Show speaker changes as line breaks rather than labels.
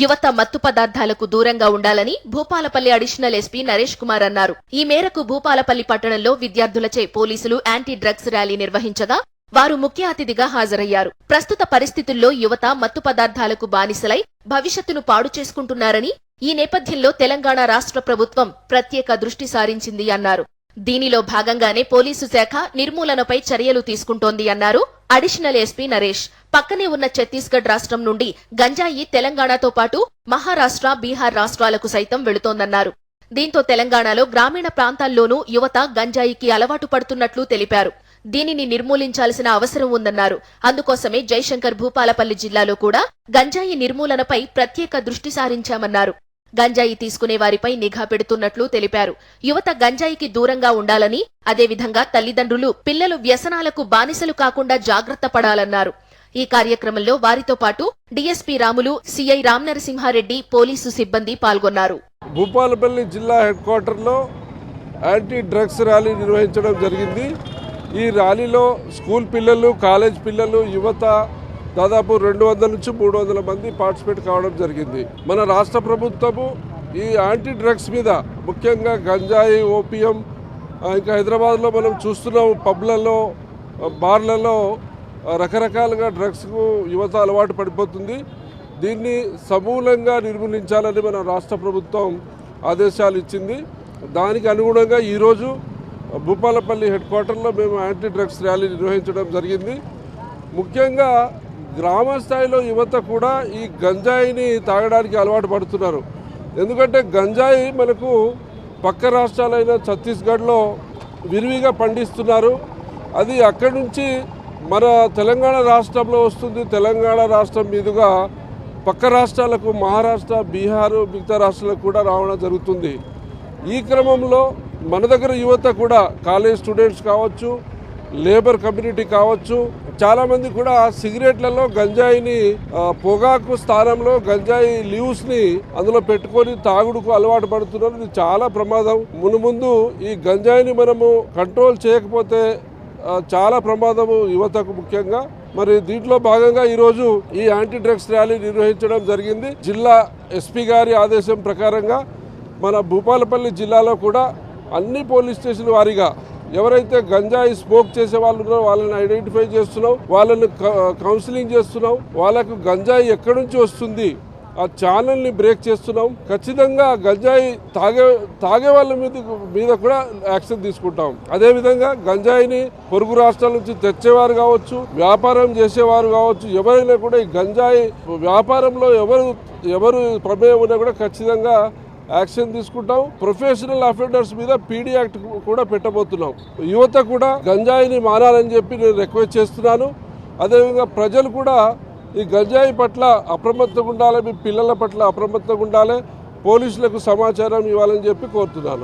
యువత మత్తు పదార్థాలకు దూరంగా ఉండాలని భూపాలపల్లి అడిషనల్ ఎస్పీ నరేష్ కుమార్ అన్నారు. ఈ మేరకు భూపాలపల్లి పట్టణంలో విద్యార్థులచే పోలీసులు యాంటీ డ్రగ్స్ ర్యాలీ నిర్వహించగా వారు ముఖ్య అతిథిగా హాజరయ్యారు. ప్రస్తుత పరిస్థితుల్లో యువత మత్తు పదార్థాలకు బానిసలై భవిష్యత్తును పాడు చేసుకుంటున్నారని ఈ నేపథ్యంలో తెలంగాణ రాష్ట్ర ప్రభుత్వం ప్రత్యేక దృష్టి సారించింది అన్నారు. దీనిలో భాగంగానే పోలీసు శాఖ నిర్మూలనపై చర్యలు తీసుకుంటోంది అన్నారు. Additional SP Naresh. పక్కనే ఉన్న ఛత్తీస్గఢ్ రాష్ట్రం నుండి గంజాయి తెలంగాణతో పాటు మహారాష్ట్ర బీహార్ రాష్ట్రాలకు సైతం వెళుతోందన్నారు. దీంతో తెలంగాణలో గ్రామీణ ప్రాంతాల్లోనూ యువత గంజాయికి అలవాటు పడుతున్నట్లు తెలిపారు. దీనిని నిర్మూలించాల్సిన అవసరం ఉందన్నారు. అందుకోసమే జైశంకర్ భూపాలపల్లి జిల్లాలో కూడా గంజాయి నిర్మూలనపై ప్రత్యేక దృష్టి సారించామన్నారు. గంజాయి తీసుకునే వారిపై నిఘా పెడుతున్నట్లు తెలిపారు. యువత గంజాయికి దూరంగా ఉండాలని అదేవిధంగా తల్లిదండ్రులు పిల్లలు వ్యసనాలకు బానిసలు కాకుండా జాగ్రత్త పడాలన్నారు. ఈ కార్యక్రమంలో వారితో పాటు DSP Ramulu CI Ramanarasimhareddy police సిబ్బంది పాల్గొన్నారు.
భూపాలపల్లి జిల్లా హెడ్ క్వార్టర్లో యాంటీ డ్రగ్స్ ర్యాలీ నిర్వహించడం జరిగింది. ఈ ర్యాలీలో స్కూల్ పిల్లలు కాలేజ్ పిల్లలు యువత దాదాపు రెండు వందల నుంచి మూడు వందల మంది పార్టిసిపేట్ కావడం జరిగింది. మన రాష్ట్ర ప్రభుత్వము ఈ యాంటీ డ్రగ్స్ మీద ముఖ్యంగా గంజాయి ఓపియం ఇంకా హైదరాబాద్లో మనం చూస్తున్నాం పబ్లలో బార్లలో రకరకాలుగా డ్రగ్స్కు యువత అలవాటు పడిపోతుంది. దీన్ని సమూలంగా నిర్మూలించాలని మన రాష్ట్ర ప్రభుత్వం ఆదేశాలు ఇచ్చింది. దానికి అనుగుణంగా ఈరోజు భూపాలపల్లి హెడ్ క్వార్టర్లో మేము యాంటీ డ్రగ్స్ ర్యాలీ నిర్వహించడం జరిగింది. ముఖ్యంగా గ్రామ స్థాయిలో యువత కూడా ఈ గంజాయిని తాగడానికి అలవాటు పడుతున్నారు. ఎందుకంటే గంజాయి మనకు పక్క రాష్ట్రాలైన ఛత్తీస్గఢ్లో విరివిగా పండిస్తున్నారు. అది అక్కడి నుంచి మన తెలంగాణ రాష్ట్రంలో వస్తుంది. తెలంగాణ రాష్ట్రం మీదుగా పక్క రాష్ట్రాలకు మహారాష్ట్ర బీహారు మిగతా రాష్ట్రాలకు కూడా రావడం జరుగుతుంది. ఈ క్రమంలో మన దగ్గర యువత కూడా కాలేజ్ స్టూడెంట్స్ కావచ్చు లేబర్ కమ్యూనిటీ కావచ్చు. చాలామంది కూడా సిగరెట్లలో గంజాయిని పొగాకు స్థానంలో గంజాయి లీవ్స్ని అందులో పెట్టుకొని తాగుడుకు అలవాటు పడుతున్నారు. ఇది చాలా ప్రమాదం. మునుముందు ఈ గంజాయిని మనము కంట్రోల్ చేయకపోతే చాలా ప్రమాదము యువతకు ముఖ్యంగా. మరి దీంట్లో భాగంగా ఈరోజు ఈ యాంటీ డ్రగ్స్ ర్యాలీ నిర్వహించడం జరిగింది. జిల్లా ఎస్పీ గారి ఆదేశం ప్రకారంగా మన భూపాలపల్లి జిల్లాలో కూడా అన్ని పోలీస్ స్టేషన్ వారీగా ఎవరైతే గంజాయి స్మోక్ చేసే వాళ్ళు ఉన్నారో వాళ్ళని ఐడెంటిఫై చేస్తున్నాం వాళ్ళని క- కౌన్సిలింగ్ చేస్తున్నాం వాళ్ళకు గంజాయి ఎక్కడి నుంచి వస్తుంది ఆ ఛానల్ని బ్రేక్ చేస్తున్నాం ఖచ్చితంగా గంజాయి తాగే తాగే వాళ్ళ మీద మీద కూడా యాక్షన్ తీసుకుంటాం. అదేవిధంగా గంజాయిని పొరుగు రాష్ట్రాల నుంచి తెచ్చేవారు కావచ్చు వ్యాపారం చేసేవారు కావచ్చు ఎవరైనా కూడా ఈ గంజాయి వ్యాపారంలో ఎవరు ఎవరు ప్రమేయం ఉన్నా కూడా ఖచ్చితంగా యాక్షన్ తీసుకుంటాం. ప్రొఫెషనల్ అఫెండర్స్ మీద పీడీ యాక్ట్ కూడా పెట్టబోతున్నాం. యువత కూడా గంజాయిని మానాలని చెప్పి నేను రిక్వెస్ట్ చేస్తున్నాను. అదేవిధంగా ప్రజలు కూడా ఈ గంజాయి పట్ల అప్రమత్తంగా ఉండాలి మీ పిల్లల పట్ల అప్రమత్తంగా ఉండాలి పోలీసులకు సమాచారం ఇవ్వాలని చెప్పి కోరుతున్నాను.